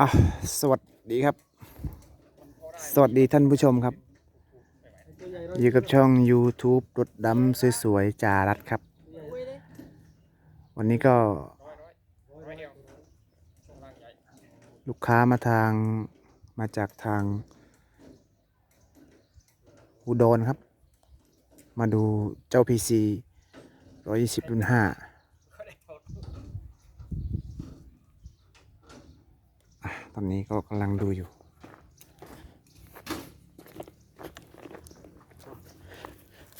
อะสวัสดีครับ สวัสดีท่านผู้ชมครับ อยู่กับช่อง YouTube รถดำสวยๆจารัดครับ วันนี้ก็ ลูกค้ามาทางมาจากทาง อุดรครับ มาดูเจ้า PC 120รุ่น5 อะ ตอนนี้ก็กำลังดูอยู่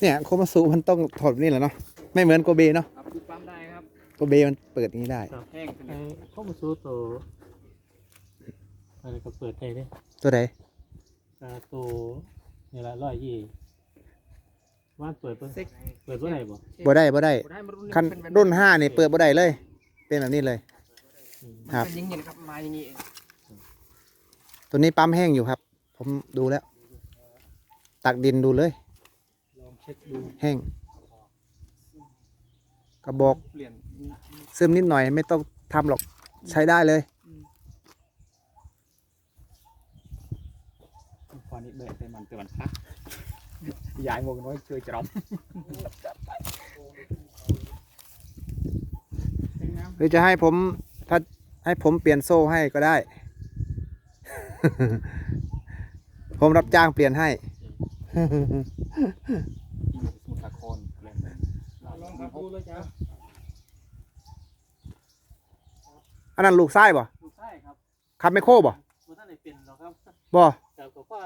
เนี่ยโคมาสูมันต้องถอดแบบนี่แหละเนาะไม่เหมือนโกเบเนาะครับดูปั๊มได้ครับ โกเบมันเปิดอย่างนี้ได้ แห้งสนิไอ้ทข้อมูลสู้ตัวอะไรก็เปิดได้เนี่ยตัวไหนอ่าตัวนี่ละร้อยยี่ว่านเปิดเปิดเซ็ก เปิดว่าไหนบ่บ่ได้บ่ได้ ได้มารุ่นคันรุ่นห้านี่เปิดบ่ได้เลย เป็นแบบนี้เลยอืมครับ มันยิงอย่างนะครับมาอย่างนี้เอง ตัวนี้ปั๊มแห้งอยู่ครับ ผมดูแล้ว ตักดินดูเลย ลองเช็คดูแห้ง กระบอกเปลี่ยนซึมนิดหน่อยไม่ต้องทำหรอกใช้ได้เลยพอนี้เบิดไปมันเตือนครับยายโมกน้อยช่วยจอมหรือจะให้ผมถ้าให้ผมเปลี่ยนโซ่ให้ก็ได้ ผมรับจ้างเปลี่ยนให้ สมุทรสาครเปลี่ยนลองครับดูเลยจ้าอันนั้นลูกไส้บ่ดูใช่ครับขับไมโครบ่ว่าท่านไหนเป็นหรอกครับบ่แต่ก็ว่า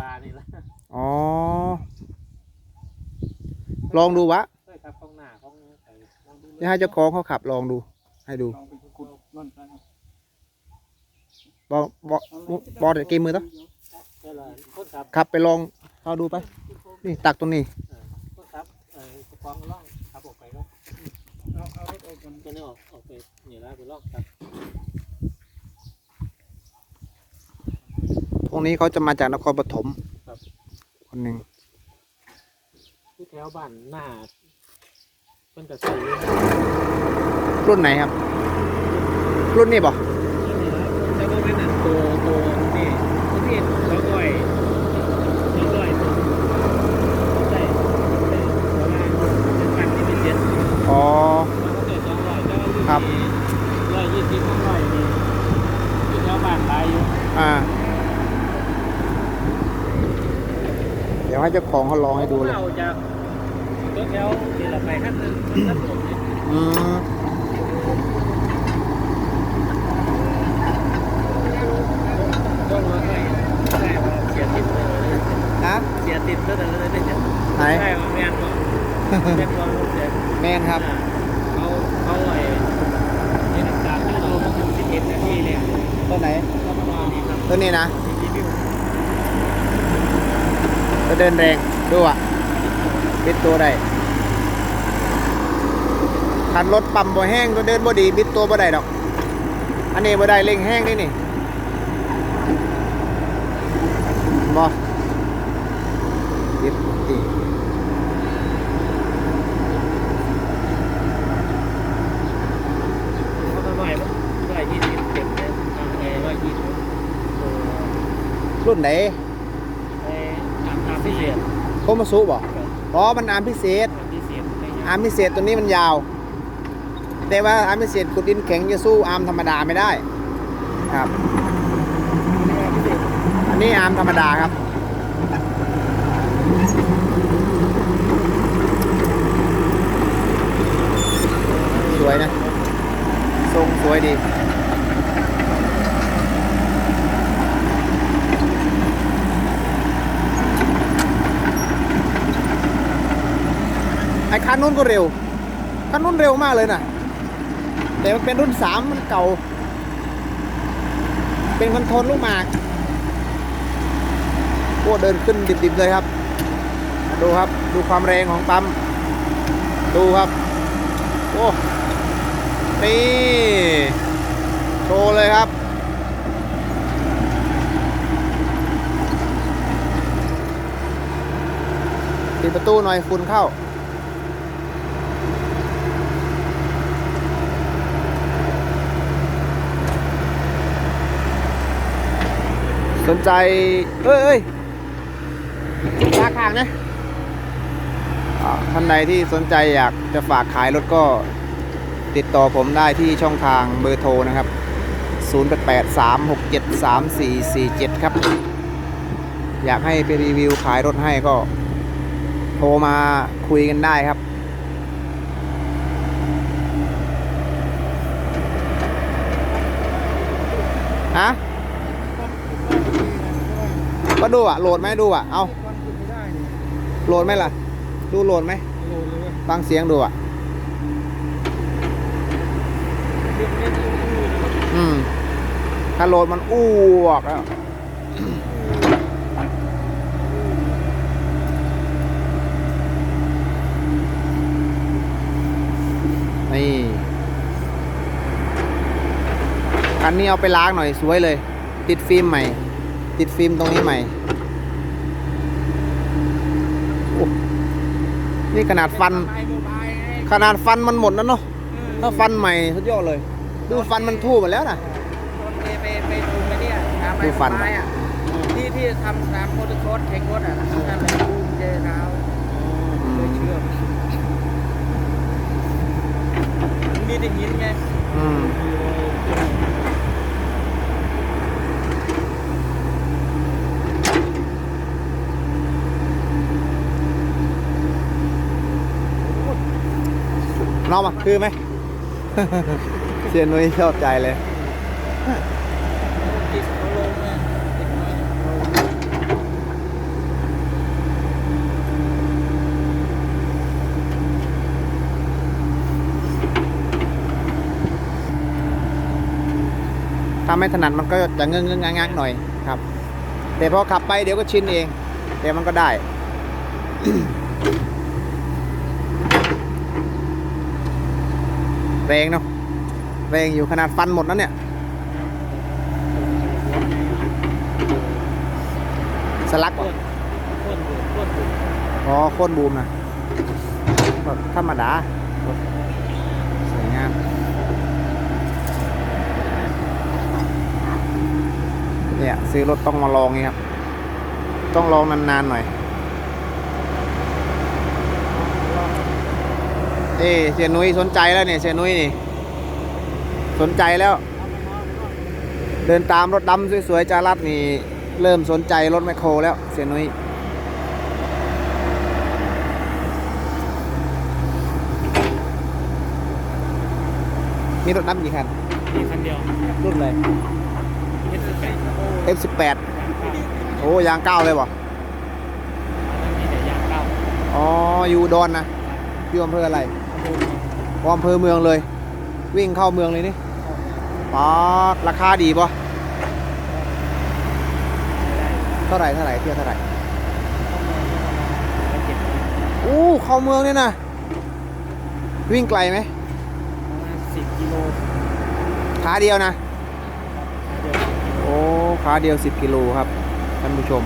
ปลานี่ละอ๋อ ลองดูวะใช่ครับข้างหน้าข้างใส่ลองดูเลย จะให้เจ้าของเขาขับลองดู ให้ดู ลองไปขุดนั่นนะครับ บอกบอกบอกเดี๋ยวเกมมือต้องใช่ละคนขับขับไปลองเอาดูไป นี่ตักตรงนี้เออคนขับเออกระป๋องล่องขับออกไปก็เอาเอารถออกก่อนตัวนี้ออกออกไปนี่ละไปล่องครับพวกนี้เขาจะมาจากนครปฐมคนหนึ่งที่แถวบ้านหน้าเพิ่นก็ใส่อยู่รุ่นไหนครับ รุ่นนี้บ่ แล้วก็เป็นอันตัวตัวนี่ตัวที่สอร้อยสอร้อยใช่ใช่ประมาเป็นพันที่เป็นเจ็ดอ๋อแล้วก็เจ็ดสองร้อยแล้วก็ครับ ร้อยยี่สิบสองร้อยนี่ที่แถวบ้านหลายอยู่อ่า เดี๋ยวให้เจ้าของเขาลองให้ดูเลย เราจะตัวแถวที่เราไปขั้นหนึ่งขั้นหนึ่งเนี่ย อืม ต้องมาให้ใช่ว่าเสียติดเลย นะ เสียติดแล้วแต่ละเนี่ย ไหน ใช่ว่าแม่นบ่แม่นบ่เสีย แมนครับ เขาเขาไอ้นี่น้ำตาลที่เราสิบเอ็ด นาทีเนี่ยตัวไหนก็ประมาณนี้ครับตัวนี้นะรีวิวจะเดินแรงดูอะบิดตัวได้คันรถปั๊มบ่แห้งก็เดินบ่ดีบิดตัวบ่ได้ดอก อันนี้บ่ได้เร่งแห้งนี่นี่บ่บิดดี เขาทำไมมันร้อยยี่สิบเจ็ดเนี่ยทำไงร้อยยี่สิบตัว รุ่นไหนไอ้ตามตามพิเศษโคมาสุบ่อ๋อมันอาร์มพิเศษตามพิเศษอะไรเงี้ยอาร์มพิเศษตัวนี้มันยาว แต่ว่าอาร์มพิเศษขุดดินแข็งจะสู้อาร์มธรรมดาไม่ได้ครับพิเศษอันนี้อาร์มธรรมดาครับ สวยนะ ทรงสวยดี อ้คันนู้นก็เร็วคันนู้นเร็วมากเลยนะแต่มันเป็นรุ่นสามมันเก่า เป็นคอนโทรลลูกหมากโอ้เดินขึ้นดิบๆเลยครับ ดูครับดูความแรงของปั๊มดูครับ โอ้นี่โชว์เลยครับปิดประตูหน่อยฝุ่นเข้า สนใจ เอ้ยเอ้ยลากห่างนะอ่าท่านใดที่สนใจอยากจะฝากขายรถก็ติดต่อผมได้ที่ช่องทางเบอร์โทรนะครับ 0883673447 ครับ อยากให้ไปรีวิวขายรถให้ก็ โทรมาคุยกันได้ครับ ฮะ ก็ดูอะโหลดไหมดูอะเอาโหลดไหมล่ะ ดูโหลดไหมฟังเสียงดูอะอืมถ้าโหลดมันอ้วกแล้วนี่คันนี้เอาไปล้างหน่อยสวยเลย ติดฟิล์มใหม่ ติดฟิล์มตรงนี้ใหม่โอ้นี่ขนาดฟัน ขนาดฟันมันหมดแล้วเนาะถ้าฟันใหม่สุดยอดเลย ดูฟันมันทู่หมดแล้วนะไปไปไปดูไปเนี่ยตามไปดูฟันไม้อะที่ที่ทำตามโมอเตอร์โคสแข่งรถอะทำไปดูเจอเท้าเลยเชื่อมมีแต่หินไง น้องมาคือไหมเซียนนุ้ยชอบใจเลยถ้าไม่ถนัดมันก็จะเงื้องๆงักๆหน่อยครับ แต่พอขับไปเดี๋ยวก็ชินเอง แต่มันก็ได้ แรงเนาะแรงอยู่ขนาดฟันหมดแล้วเนี่ย สลักเหรอต้นบุต้นบุอ๋อโค่นบูมนะแบบธรรมดาสวยงามเนี่ยซื้อรถต้องมาลองนี่ครับ ต้องลองนานๆหน่อย เอ้เสียนุ้ยสนใจแล้วเนี่ยเสียนุ้ยนี่ สนใจแล้ว เดินตามรถดำสวยๆจารัดนี่ เริ่มสนใจรถแมคโครแล้วเสียนุ้ยมีรถดำกี่คันมีคันเดียวรุ่นเลยเอสเปซ F18 โอ้ยางเก้าเลยบ่มีแต่ยางเก้าอ๋อ อยู่อุดอนนะอยู่อำเภออะไร อ๋ออำเภอเมืองเลย วิ่งเข้าเมืองเลยนี่ป๊าดราคาดีป่ะเท่าไหร่เท่าไหร่เที่ยวเท่าไหร่อู้เข้าเมืองเนี่ยนะวิ่งไกลไหมประมาณสิบกิโลขาเดียวนะเดียวโอ้ขาเดียว10กิโลครับท่านผู้ชม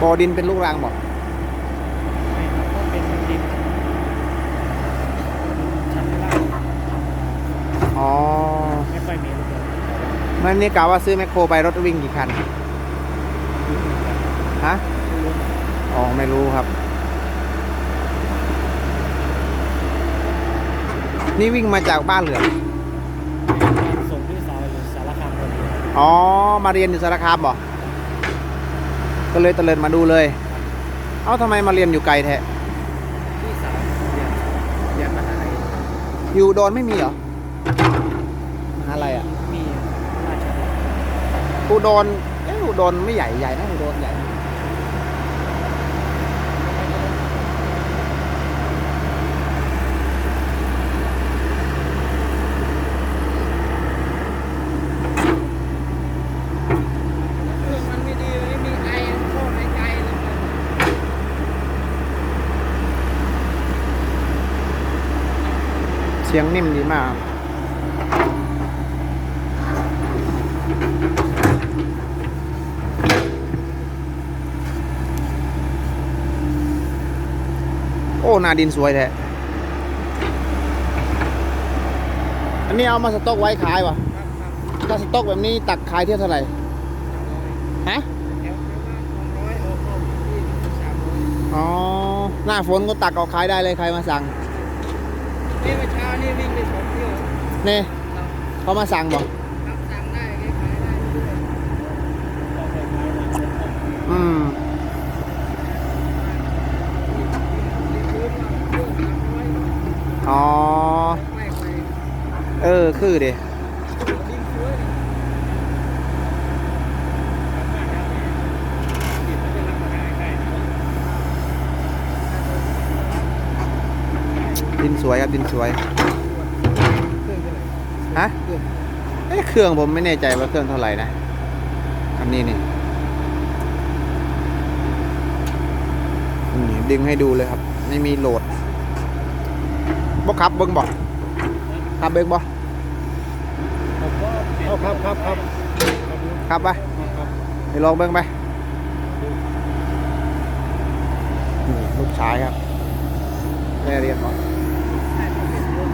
บอดินเป็นลูกรังบอกไม่ครับก็เป็นดินชั้นล่างอ๋อ ไม่ค่อยมีรถยนต์มันนี่กล่าวว่าซื้อแมคโครไปรถวิ่งกี่คัน ฮะ อ๋อ ไม่รู้ครับ นี่วิ่งมาจากบ้านเหลืองส่งที่สารอยู่สารคามพอดีครับอ๋อ มาเรียนอยู่สารคามบ่ ก็เลยตะเลินมาดูเลย เอ้าทำไมมาเรียนอยู่ไกลแท้ที่สามเรียนเรียนมหาลัยอยู่อุดอนไม่มีเหรอมหาลัยอะมีราชบุรีอุดรเอ้อุดรไม่ใหญ่ใหญ่นะอุดรใหญ่ เสียงนิ่มดีมากครับอ้นาดินสวยแท้อันนี้เอามาสต็อกไว้ขายวะถ้าสต็อกแบบนี้ตักขายเที่ยวเท่าไหร่ฮะอ๋อ หน้าฝนก็ตักเอาขายได้เลยใครมาสั่ง นี่เมื่อเช้านี่วิ่งไปสองเที่ยวนี่เราเขามาสั่งบอกรับสั่งได้ขายได้เรื่อยอืมรีบซื้อมาเที่ยวสามร้อยอ๋อ ไม่ไป เออ คือดิดิ้นสวย ดินส วยครับดินสวยเครื่องเท่าไหร่ฮะเครื่องเอ้เครื่องผมไม่แน่ใจว่าเครื่องเท่าไหร่นะอันนี้นี่นี่ดึงให้ดูเลยครับ ไม่มีโหลดบ่ขับเบิ้งบ่ขับเบิ้งบ่เอาครับครับครับขับไปครับไปลองเบิ้งไปนี่ลูกชายครับแม่เรียนก่อน ใช่ไม่เป็นรถ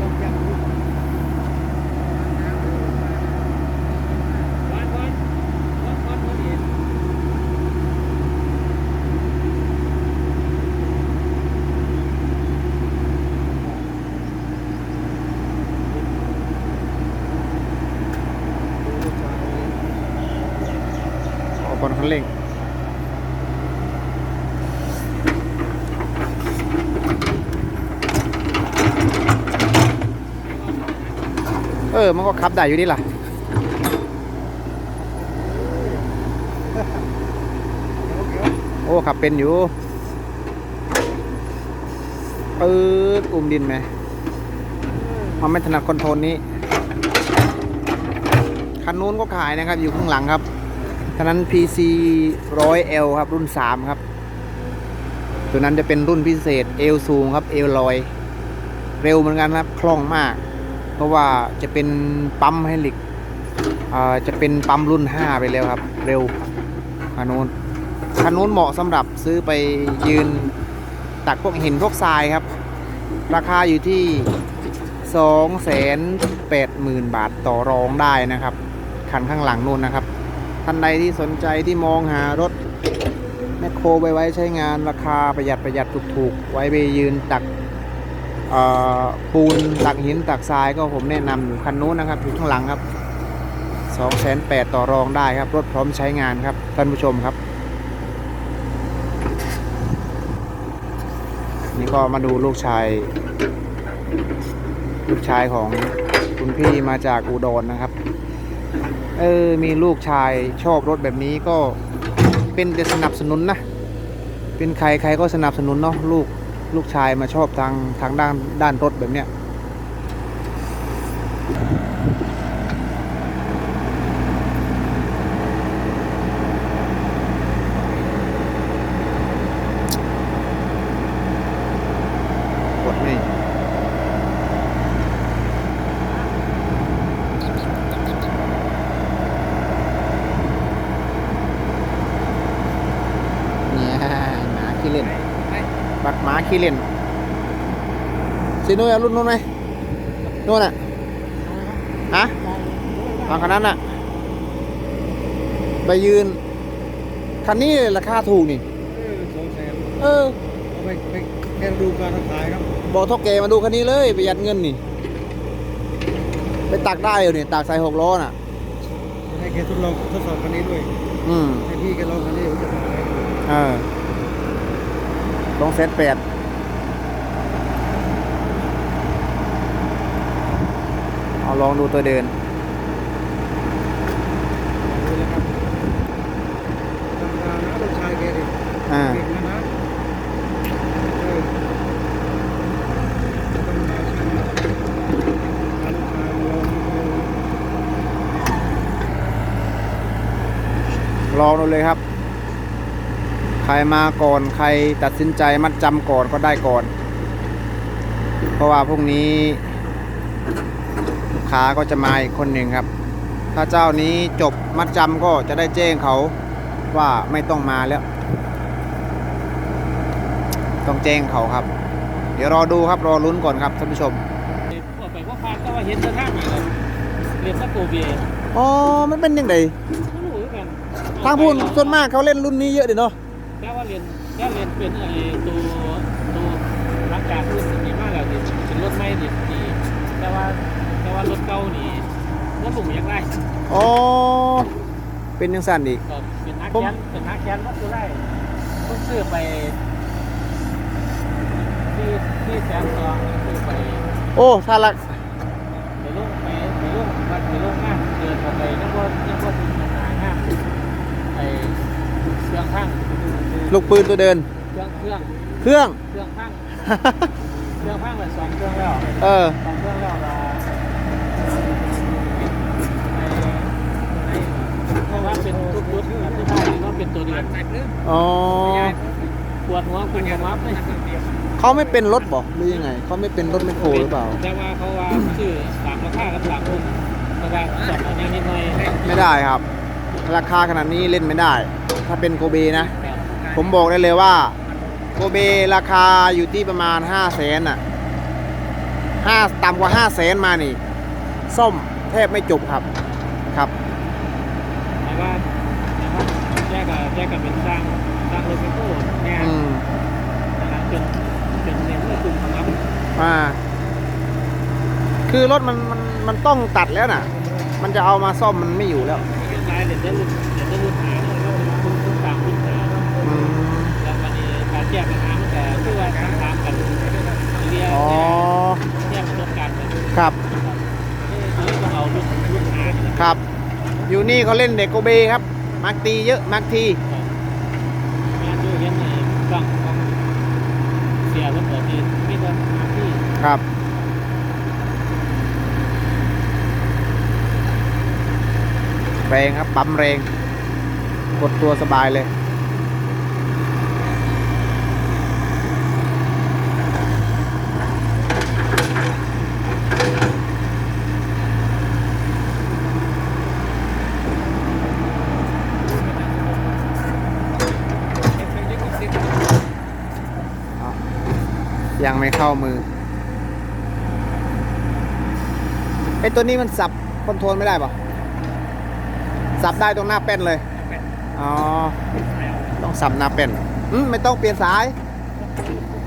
ลองจับดูน้ำดูมา วันวันวันวันวันนี้ เอาบนคันเร่ง เออ มันก็ขับได้อยู่ดีล่ะ โอ้ขับเป็นอยู่ปื๊ดอุ้มดินไหมมันไม่ถนัดคอนโทรลนี้คันนู้นก็ขายนะครับอยู่ข้างหลังครับคันนั้น PC 100L ครับรุ่น 3 ครับ ตัวนั้นจะเป็นรุ่นพิเศษเอวสูงครับเอวลอย เร็วเหมือนกันครับ คล่องมาก เพราะว่าจะเป็นปั๊มไฮลิกอ่าจะเป็นปั๊มรุ่น 5 ไปแล้วครับ เร็วคันนู้นคันนู้นเหมาะสำหรับซื้อไปยืนตักพวกหินพวกทรายครับ ราคาอยู่ที่ 2 8 0 0 0 0 บาทต่อรองได้นะครับ คันข้างหลังนู่นนะครับ ท่านใดที่สนใจที่มองหารถแมคโครไปไว้ใช้งานราคาประหยัดประหยัดถูกๆ ไว้ไปยืนตัก ปูนตักหินตักทรายก็ผมแนะนำอยู่คันนู้นนะครับอยู่ข้างหลังครับ2 8 0 0 0ต่อรองได้ครับ รถพร้อมใช้งานครับท่านผู้ชมครับ นี่ก็มาดูลูกชาย ลูกชายของคุณพี่มาจากอุดรนะครับ เออ มีลูกชายชอบรถแบบนี้ก็เป็นแต่สนับสนุนนะ เป็นใครใครก็สนับสนุนเนาะลูก ลูกชายมาชอบทางทางด้านด้านรถแบบเนี้ยกดไม่เนี่ยหมาขี้เล่น บักหมาขี้เล่นซีโน่เอารุ่นนู้นไหมนู่นน่ะฮะตอนคันนั้นน่ะ ไปยืน คันนี้ราคาถูกนี่เออสองแสนเออเอาไปไปแค่ดูการขายครับ บอกเท่าแกมาดูคันนี้เลยประหยัดเงินนี่ ไปตักได้อยู่นี่ตักใส่หกล้อน่ะให้แกทดลองทดสอบคันนี้ด้วย อืมให้พี่แกลองคันนี้ผมจะขายเออ ลองเซตแปดเอาลองดูตัวเดินดูแล้วครับธรรมดานะลูกชายแกดิอ่าเก่งนะนะเออธรรมดาใช่ไหมพาลูกชายมาลองดูลองดูเลยครับ ใครมาก่อนใครตัดสินใจมัดจำก่อนก็ได้ก่อน เพราะว่าพรุ่งนี้ลูกค้าก็จะมาอีกคนหนึ่งครับ ถ้าเจ้านี้จบมัดจำก็จะได้แจ้งเขาว่าไม่ต้องมาแล้ว ต้องแจ้งเขาครับ เดี๋ยวรอดูครับรอลุ้นก่อนครับท่านผู้ชมออกไปว่าพานก็ว่าเห็นจะท่าไหนครับเรียนสักโกเบียอ๋อมันเป็นยังไงไม่รู้เหมือนกันทางพูนส่วนมากเขาเล่นรุ่นนี้เยอะดิเนาะ แค่ว่าเรียนแค่เรียนเป็นไอ้ตัวตัวรักการรุ่นดีมากเลยดิเป็นรถไม่ดีดีแต่ว่าแต่ว่ารถเก่านี่ว่าหลุมยังไงอ๋อเป็นยังสั่นอีกก็เป็นนักผมแกนเป็นนักแกนวัดตัวไร่เพิ่งซื้อไปที่ที่แสนสองซื้อไป โอ้ถ้าละไปลงไปไปลงวัดไปลงงานเดินออกไปยังว่ายังว่าถึงหางานไอ้เครื่องข้าง ลูกปืนตัวเดิน เครื่องเครื่องเครื่อง เครื่องข้างเครื่องข้างแบบสองเครื่องแล้วเออ สองเครื่องแล้วละไอ้ไอ้เพราะว่าเป็นทุกยุทธ์ที่ได้ก็เป็นตัวเดียวอ๋อ ปวดหัวคุณหัวมัฟเลยเขาไม่เป็นรถบ่หรือยังไง เขาไม่เป็นรถแมคโครหรือเปล่า แต่ว่าเขาว่าชื่อสามราคากับสามพุ่มแต่ว่าสองอันนี้นิดหน่อยไม่ได้ครับ ราคาขนาดนี้เล่นไม่ได้ ถ้าเป็นโกเบนะ ผมบอกได้เลยว่าโกเบราคาอยู่ที่ประมาณ5 0 0แสนอะห้าต่ำกว่า5 0 0แสนมานี่ซ่อมแทบไม่จบครับครับแต่ว่าแต่ว่าแยกกับแยกกับเป็นสร้างสร้างรถไฟโก้เนี่ยอืมนะครับจนจนเนี่ยเมื่อกลุ่มของเราอ่า คือรถมันมันมันต้องตัดแล้วน่ะ มันจะเอามาซ่อมมันไม่อยู่แล้ว เรื่องรายเดี๋ยวจะรุ่นเดี๋ยวจะรุ่นหาเนี่ย คือว่าทางตามกันเรียกอ๋อแยกประสบการณ์กันครับนี่ต้องเอารุ่นรุ่นหาครับ อยู่นี่เขาเล่นเด็กโกเบครับ มักตีเยอะ มักทีงาดูเห็นในกล้องของเสียรถแบบนี้ไม่ต้องหาที่ครับแรงครับปั๊มแรง กดตัวสบายเลย ยัง ไม่เข้ามือไอตัวนี้มันสับคอนโทรลไม่ได้ปะสับได้ตรงหน้าแป้นเลย อ๋อ ต้องสับหน้าแป้นอืมไม่ต้องเปลี่ยนสาย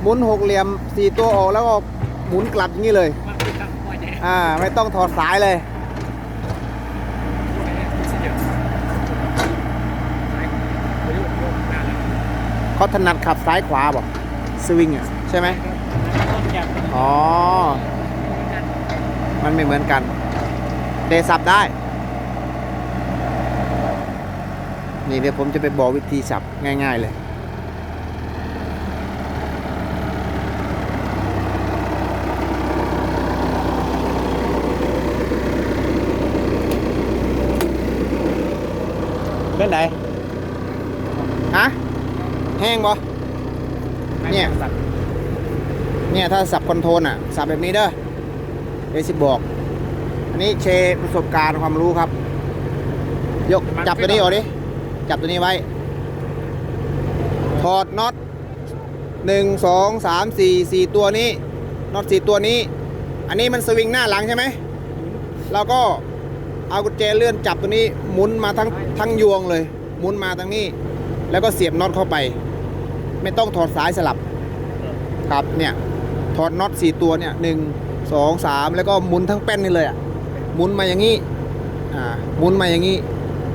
หมุนหกเหลี่ยมสี่ตัวออกแล้วก็หมุนกลับอย่างนี้เลยมันคือทางปล่อยแดงอ่า ไม่ต้องถอดสายเลยเขาถนัดขับซ้ายขวาบอกสวิงอะ ใช่ไหมต้นแกะอ๋อ มันไม่เหมือนกัน เดสับได้ นี่เดี๋ยวผมจะไปบอกวิธีสับง่าย ๆ เลย เป็นไหนฮะ แห้งบ่ เนี่ย เนี่ย ถ้าสับคอนโทรลอะสับแบบนี้เด้อเดยวสิบอก อันนี้เชร์ประสบการณ์ความรู้ครับ ยกจับตัวนี้ออกดิจับตัวนี้ไว้ ถอดน็อตหนึ่งสองสามสี่สี่ตัวนี้น็อตสี่ตัวนี้ อันนี้มันสวิงหน้าหลังใช่ไหมเราก็เอากุญแจเลื่อนจับตัวนี้หมุนมาทั้งทั้งยวงเลย หมุนมาทางนี้ แล้วก็เสียบน็อตเข้าไป ไม่ต้องถอดสายสลับครับเนี่ยถ อดน็อตสี่ตัวเนี่ยหนึ่งสองสามแล้วก็หมุนทั้งแป้นนี่เลยอะหมุนมาอย่างนี้อ่าหมุนมาอย่างนี้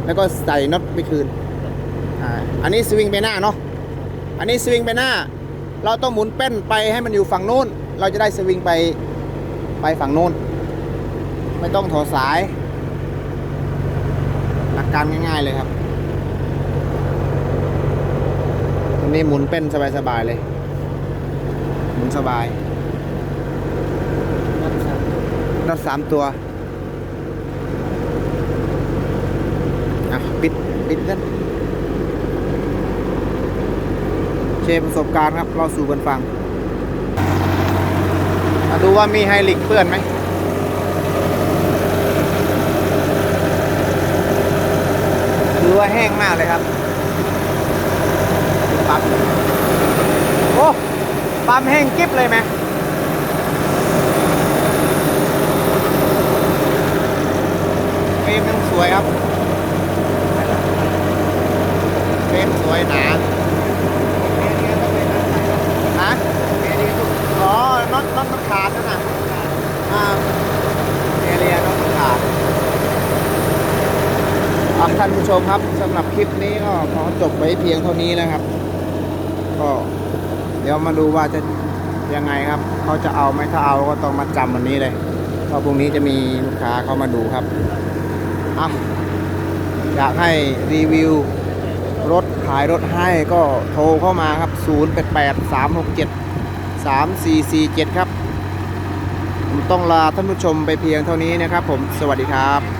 แล้วก็ใส่น็อตไปคืนอ่าอันนี้สวิงไปหน้าเนาะอันนี้สวิงไปหน้า เราต้องหมุนแป้นไปให้มันอยู่ฝั่งโน้น เราจะได้สวิงไปไปฝั่งโน้น ไม่ต้องถอดสายหลักการง่าย ๆเลยครับตัวนี้หมุนเป็นสบายๆเลย หมุนสบาย รถสามตัวปิดปิดกันเชฟประสบการณ์ครับ เราสู่กันฟังมาดูว่ามีไฮลิกเปื้อนไหมถือว่าแห้งมากเลยครับปั๊บโอ้ปั๊มแห้งกิ๊บเลยไหมเฟร มยังสวยครับเฟรมสวยหนาฮะอ๋อน็อตน็อตมันขาดนั่นน่ะอ่าเอเรียน็อตมันขาดอะท่านผู้ชมครับสำหรับคลิปนี้ก็ขอจบไว้เพียงเท่านี้นะครับ ก็เดี๋ยวมาดูว่าจะยังไงครับ เขาจะเอาไหมถ้าเอาก็ต้องมาจำวันนี้เลยเพราะพรุ่งนี้จะมีลูกค้าเข้ามาดูครับ อะอยากให้รีวิวรถขายรถให้ก็โทรเข้ามาครับ 0 8 8 3 6 7 3 4 4 7 ครับ ผมต้องลาท่านผู้ชมไปเพียงเท่านี้นะครับผม สวัสดีครับ